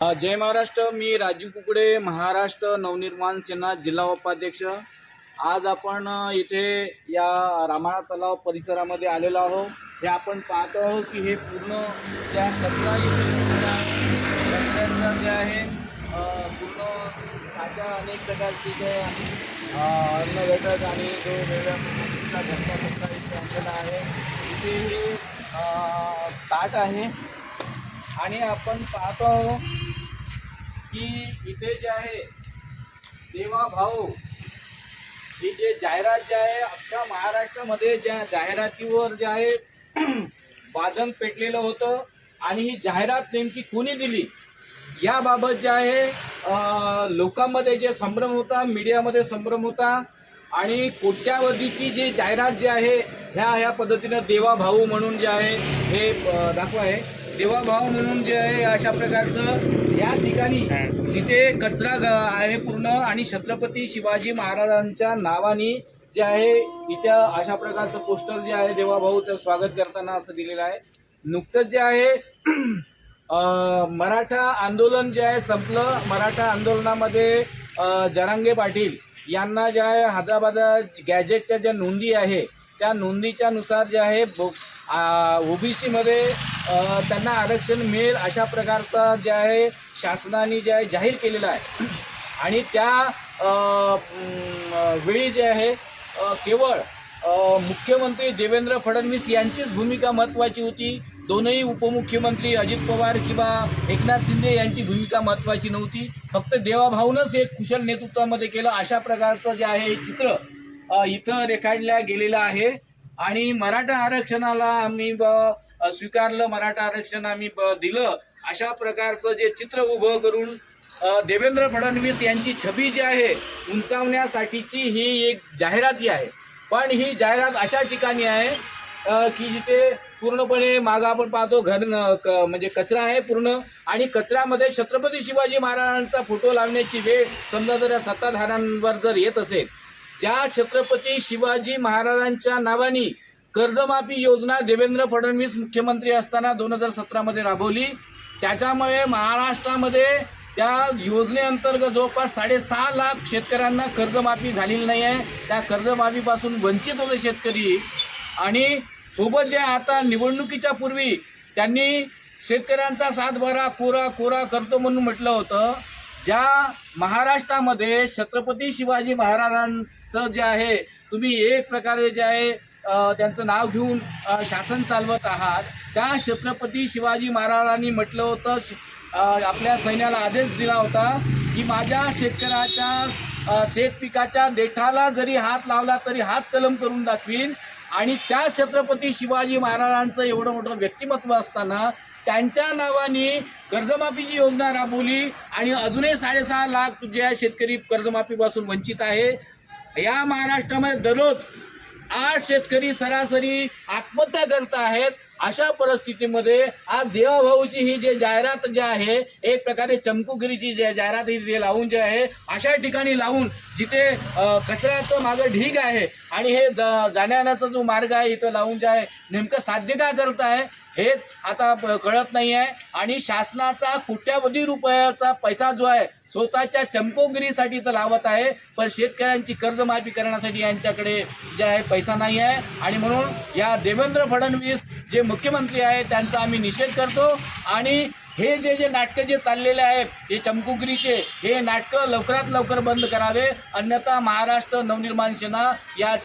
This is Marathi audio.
जय महाराष्ट्र मी राजीव कुकडे महाराष्ट्र नवनिर्माण सेना जिल्हा उपाध्यक्ष. आज आपण इथे या रामाळा तलाव परिसरामध्ये आलेलो आहोत. हे आपण पाहतो आहोत की हे पूर्ण त्या कचरा कचऱ्याचा जे आहे पूर्ण साच्या अनेक प्रकारचे जे अन्न घटक आणि जो वेगळ्या प्रकारचा कचरा इथे आणलेला आहे. इथे हे ताट आहे. आणि आपण पाहतो आहोत की इथे जे आहे देवा भाऊ ही जे जाहिरात जे आहे अख्ख्या महाराष्ट्रामध्ये ज्या जाहिरातीवर जे आहे वादन पेटलेलं होतं आणि ही जाहिरात नेमकी कोणी दिली? याबाबत जे आहे लोकांमध्ये जे संभ्रम होता मीडियामध्ये संभ्रम होता आणि कोट्यावधीची जी जाहिरात जी आहे ह्या ह्या पद्धतीनं देवा भाऊ म्हणून जे आहे हे दाखवा आहे देवा भाऊ म्हणून जे आहे अशा प्रकारचं या ठिकाणी जिथे कचरा आहे पूर्ण आणि छत्रपती शिवाजी महाराजांच्या नावाने जे आहे इथे अशा प्रकारचं पोस्टर जे आहे देवा भाऊ ते स्वागत करताना असं दिलेलं आहे. नुकतंच जे आहे मराठा आंदोलन जे आहे संपलं. मराठा आंदोलनामध्ये जरांगे पाटील यांना ज्या आहे हैदराबाद गॅजेटच्या ज्या नोंदी आहे त्या नोंदीच्या नुसार जे आहे ओबीसीमध्ये त्यांना आरक्षण मिळेल अशा प्रकारचा जे आहे शासनाने जे आहे जाहीर केलेलं आहे. आणि त्या वेळी जे आहे केवळ मुख्यमंत्री देवेंद्र फडणवीस यांचीच भूमिका महत्त्वाची होती. दोनही उपमुख्यमंत्री अजित पवार किंवा एकनाथ शिंदे यांची भूमिका महत्त्वाची नव्हती. फक्त देवाभाऊनच एक कुशल नेतृत्वामध्ये केलं. अशा प्रकारचं जे आहे हे चित्र इथं रेखाडल्या गेलेलं आहे. आणि मराठा आरक्षणाला आम्ही ब स्वीकारलं मराठा आरक्षण आम्ही ब दिलं. अशा प्रकारचं जे चित्र उभं करून देवेंद्र फडणवीस यांची छबी जी आहे उंचावण्यासाठीची ही एक जाहिराती आहे. पण ही जाहिरात अशा ठिकाणी आहे की जिथे पूर्णपणे मागं आपण पाहतो घर न- क- म्हणजे कचरा आहे पूर्ण. आणि कचऱ्यामध्ये छत्रपती शिवाजी महाराजांचा फोटो लावण्याची वेळ समजा जर या सत्ताधाऱ्यांवर जर येत असेल ज्या छत्रपती शिवाजी महाराजांच्या नावाने कर्जमाफी योजना देवेंद्र फडणवीस मुख्यमंत्री असताना दोन हजार सतरामध्ये राबवली. त्याच्यामुळे महाराष्ट्रामध्ये त्या योजनेअंतर्गत जवळपास साडेसहा लाख शेतकऱ्यांना कर्जमाफी झालेली नाही आहे. त्या कर्जमाफीपासून वंचित होते शेतकरी. आणि सोबत जे आता निवडणुकीच्या पूर्वी त्यांनी शेतकऱ्यांचा सातबारा कोरा कोरा करतो म्हणून म्हटलं होतं. ज्या महाराष्ट्रामध्ये छत्रपती शिवाजी महाराजांचं जे आहे तुम्ही एक प्रकारे जे आहे त्यांचं नाव घेऊन शासन चालवत आहात. त्या छत्रपती शिवाजी महाराजांनी म्हटलं होतं आपल्या सैन्याला आदेश दिला होता की माझ्या शेतकऱ्याच्या शेत शेतपिकाच्या देठाला जरी हात लावला तरी हात कलम करून दाखवीन. आणि त्या छत्रपती शिवाजी महाराजांचं एवढं मोठं व्यक्तिमत्व असताना त्यांच्या नावाने कर्जमाफीची योजना राबवली. आणि अजूनही साडेसहा लाख तुझ्या शेतकरी कर्जमाफीपासून वंचित आहे. या महाराष्ट्रामध्ये दररोज आठ शेतकरी सरासरी आत्महत्या करत आहेत. अशा परिस्थितीमध्ये आज देवाभाऊची ही जे जाहिरात जे आहे एक प्रकारे चमकुगिरीची जे जाहिरात ही जे लावून जे आहे अशा ठिकाणी लावून जिथे कचऱ्याचं मागं ढीग आहे आणि हे ज- जाण्यायेण्याचा जो मार्ग आहे इथं लावून जे आहे नेमकं साध्य का करत आहे हेच आता कळत नाही आहे आणि शासनाचा कोट्यावधी रुपयाचा पैसा जो आहे स्वतःच्या चमकोगिरीसाठी तर लावत आहे पण शेतकऱ्यांची कर्जमाफी करण्यासाठी यांच्याकडे जे आहे पैसा नाही आहे. आणि म्हणून या देवेंद्र फडणवीस जे मुख्यमंत्री आहे त्यांचा आम्ही निषेध करतो. आणि हे जे जे नाटकं जे चाललेले आहेत हे चमकुगिरीचे हे नाटकं लवकरात लवकर बंद करावे. अन्यथा महाराष्ट्र नवनिर्माण सेना या